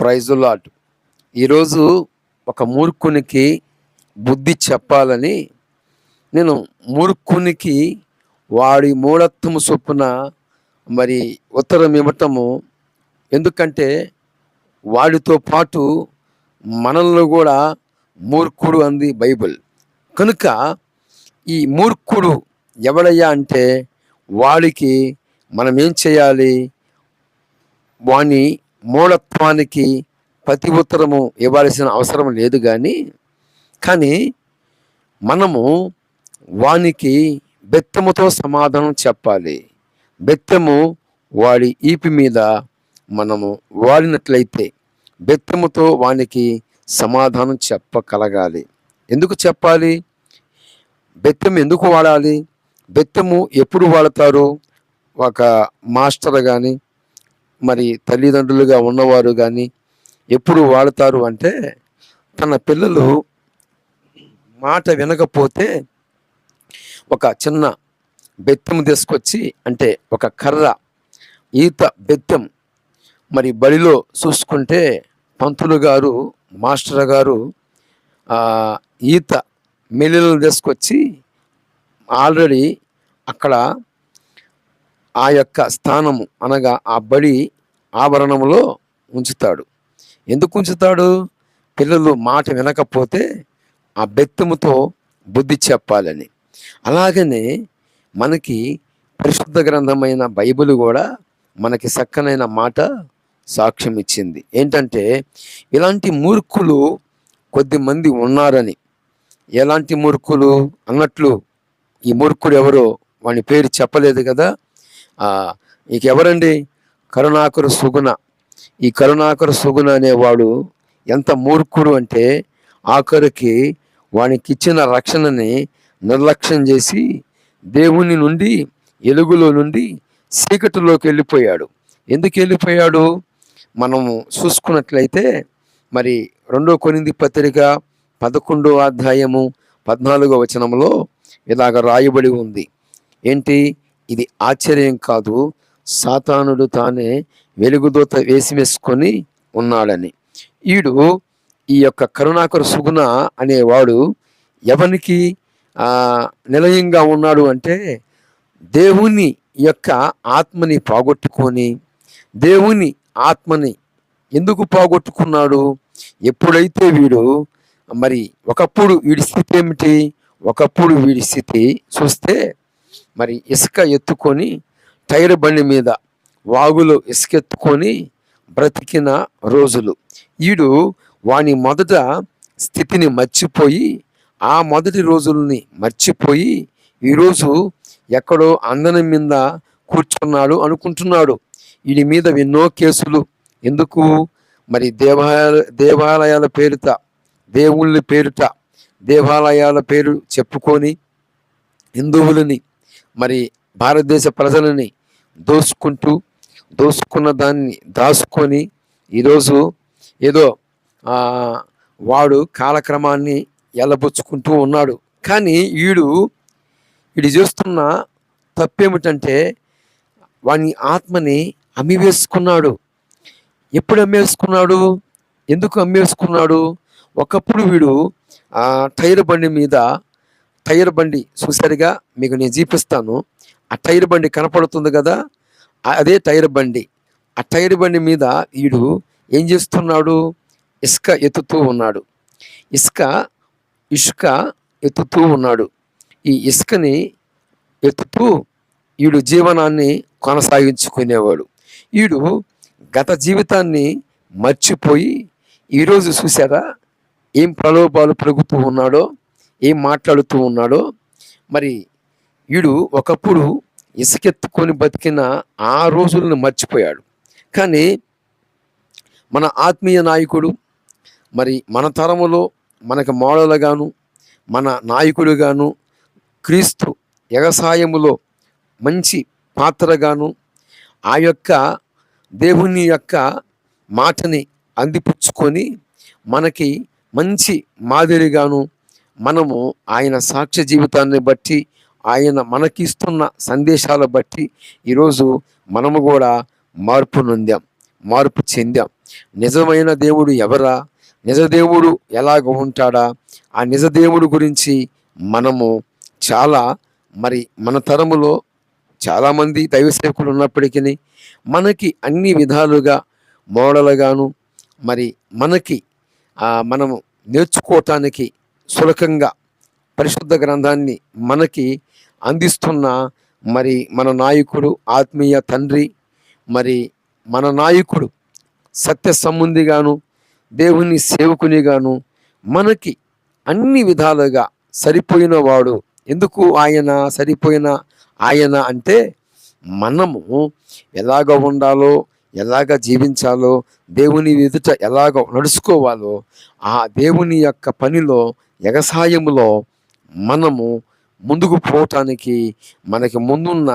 Praise lot ఈరోజు ఒక మూర్ఖునికి బుద్ధి చెప్పాలని నేను మూర్ఖునికి వాడి మూఢత్వము చొప్పున మరి ఉత్తరం ఇవ్వటము. ఎందుకంటే వాడితో పాటు మనల్లో కూడా మూర్ఖుడు అంది బైబిల్. కనుక ఈ మూర్ఖుడు ఎవడయ్యా అంటే వాడికి మనం ఏం చేయాలి? వాణి మూలత్వానికి ప్రతి ఉత్తరము ఇవ్వాల్సిన అవసరం లేదు కానీ కానీ మనము వానికి బెత్తముతో సమాధానం చెప్పాలి. బెత్తము వాడి ఈపి మీద మనము వాడినట్లయితే బెత్తముతో వానికి సమాధానం చెప్పగలగాలి ఎందుకు చెప్పాలి? బెత్తం ఎందుకు వాడాలి? బెత్తము ఎప్పుడు వాడతారు? ఒక మాస్టర్ కానీ మరి తల్లిదండ్రులుగా ఉన్నవారు కానీ ఎప్పుడు వాడతారు అంటే తన పిల్లలు మాట వినకపోతే ఒక చిన్న బెత్తం తీసుకొచ్చి అంటే ఒక కర్ర ఈత బెత్తం మరి బడిలో చూసుకుంటే పంతులు గారు మాస్టర్ గారు ఈత మెలిలు తీసుకొచ్చి ఆల్రెడీ అక్కడ ఆ యొక్క స్థానము అనగా ఆ బడి ఆభరణములో ఉంచుతాడు. ఎందుకు ఉంచుతాడు? పిల్లలు మాట వినకపోతే ఆ బెత్తముతో బుద్ధి చెప్పాలని. అలాగనే మనకి పరిశుద్ధ గ్రంథమైన బైబిల్ కూడా మనకి చక్కనైన మాట సాక్ష్యం ఇచ్చింది. ఏంటంటే ఇలాంటి మూర్ఖులు కొద్దిమంది ఉన్నారని. ఎలాంటి మూర్ఖులు? అన్నట్లు ఈ మూర్ఖుడు ఎవరో వాని పేరు చెప్పలేదు కదా. ఆ, కరుణాకర సుగుణ. ఈ కరుణాకర సుగుణ అనేవాడు ఎంత మూర్ఖుడు అంటే ఆఖరికి వానికి ఇచ్చిన రక్షణని నిర్లక్ష్యం చేసి దేవుని నుండి ఎలుగులో నుండి చీకటిలోకి వెళ్ళిపోయాడు. ఎందుకు వెళ్ళిపోయాడు? మనము చూసుకున్నట్లయితే మరి రెండో కొనింది పత్రిక పదకొండో అధ్యాయము పద్నాలుగో వచనంలో ఇలాగ రాయబడి ఉంది. ఏంటి? ఇది ఆశ్చర్యం కాదు. సాతానుడు తానే వెలుగుదూత వేసి వేసుకొని ఉన్నాడని. ఈడు ఈ యొక్క కరుణాకర సుగుణ అనేవాడు ఎవనికి నిలయంగా ఉన్నాడు అంటే దేవుని యొక్క ఆత్మని పోగొట్టుకొని దేవుని ఆత్మని ఎందుకు పోగొట్టుకున్నాడు? ఎప్పుడైతే వీడు మరి ఒకప్పుడు వీడి స్థితి ఏమిటి? ఒకప్పుడు వీడి స్థితి చూస్తే మరి ఇసుక ఎత్తుకొని టైర్ బండి మీద వాగులో ఇసుకెత్తుకొని బ్రతికిన రోజులు. ఈడు వాని మొదట స్థితిని మర్చిపోయి ఆ మొదటి రోజుల్ని మర్చిపోయి ఈరోజు ఎక్కడో అందనం మీద కూర్చున్నాడు అనుకుంటున్నాడు. వీడి మీద ఎన్నో కేసులు. ఎందుకు? మరి దేవాలయ దేవాలయాల పేరుట దేవుళ్ళ పేరుట దేవాలయాల పేరు చెప్పుకొని హిందువులని మరి భారతదేశ ప్రజలని దోసుకుంటూ దోసుకున్న దాన్ని దాచుకొని ఈరోజు ఏదో వాడు కాలక్రమాన్ని ఎల్లబుచ్చుకుంటూ ఉన్నాడు. కానీ వీడు వీడు చేస్తున్న తప్పేమిటంటే వాని ఆత్మని అమ్మివేసుకున్నాడు. ఎప్పుడు అమ్మేసుకున్నాడు? ఎందుకు అమ్మేసుకున్నాడు? ఒకప్పుడు వీడు ఆ టైర్ బండి మీద టైర్ బండి చూసారుగా మీకు నేను చూపిస్తాను. ఆ టైర్ బండి కనపడుతుంది కదా? అదే టైర్ బండి. ఆ టైర్ బండి మీద వీడు ఏం చేస్తున్నాడు? ఇసుక ఎత్తుతూ ఉన్నాడు. ఇసుక ఇసుక ఎత్తుతూ ఉన్నాడు. ఈ ఇసుకని ఎత్తుతూ వీడు జీవనాన్ని కొనసాగించుకునేవాడు. వీడు గత జీవితాన్ని మర్చిపోయి ఈరోజు చూసారా ఏం ప్రలోభాలు పెరుగుతూ ఉన్నాడో? ఏం మాట్లాడుతూ ఉన్నాడో? మరి వీడు ఒకప్పుడు ఇసుకెత్తుకొని బతికిన ఆ రోజులను మర్చిపోయాడు. కానీ మన ఆత్మీయ నాయకుడు మరి మన తరములో మనకు మోడలుగాను మన నాయకుడుగాను క్రీస్తు వ్యవసాయములో మంచి పాత్రగాను ఆ యొక్క దేవుని యొక్క మాటని అందిపుచ్చుకొని మనకి మంచి మాదిరిగాను మనము ఆయన సాక్ష్య జీవితాన్ని బట్టి ఆయన మనకిస్తున్న సందేశాల బట్టి ఈరోజు మనము కూడా మార్పు నొందాం మార్పు చెందాం. నిజమైన దేవుడు ఎవరా? నిజ దేవుడు ఎలాగ ఉంటాడా? ఆ నిజ దేవుడు గురించి మనము చాలా మరి మన తరములో చాలామంది దైవ సేవకులు ఉన్నప్పటికీ మనకి అన్ని విధాలుగా మోడలుగాను మరి మనకి మనము నేర్చుకోవటానికి సులకంగా పరిశుద్ధ గ్రంథాన్ని మనకి అందిస్తున్న మరి మన నాయకుడు ఆత్మీయ తండ్రి మరి మన నాయకుడు సత్య సంబంధిగాను దేవుని సేవకునిగాను మనకి అన్ని విధాలుగా సరిపోయిన వాడు. ఎందుకు ఆయన సరిపోయిన ఆయన అంటే మనము ఎలాగ ఉండాలో ఎలాగ జీవించాలో దేవుని ఎదుట ఎలాగ నడుచుకోవాలో ఆ దేవుని యొక్క పనిలో వ్యవసాయంలో మనము ముందుకు పోవటానికి మనకి ముందున్న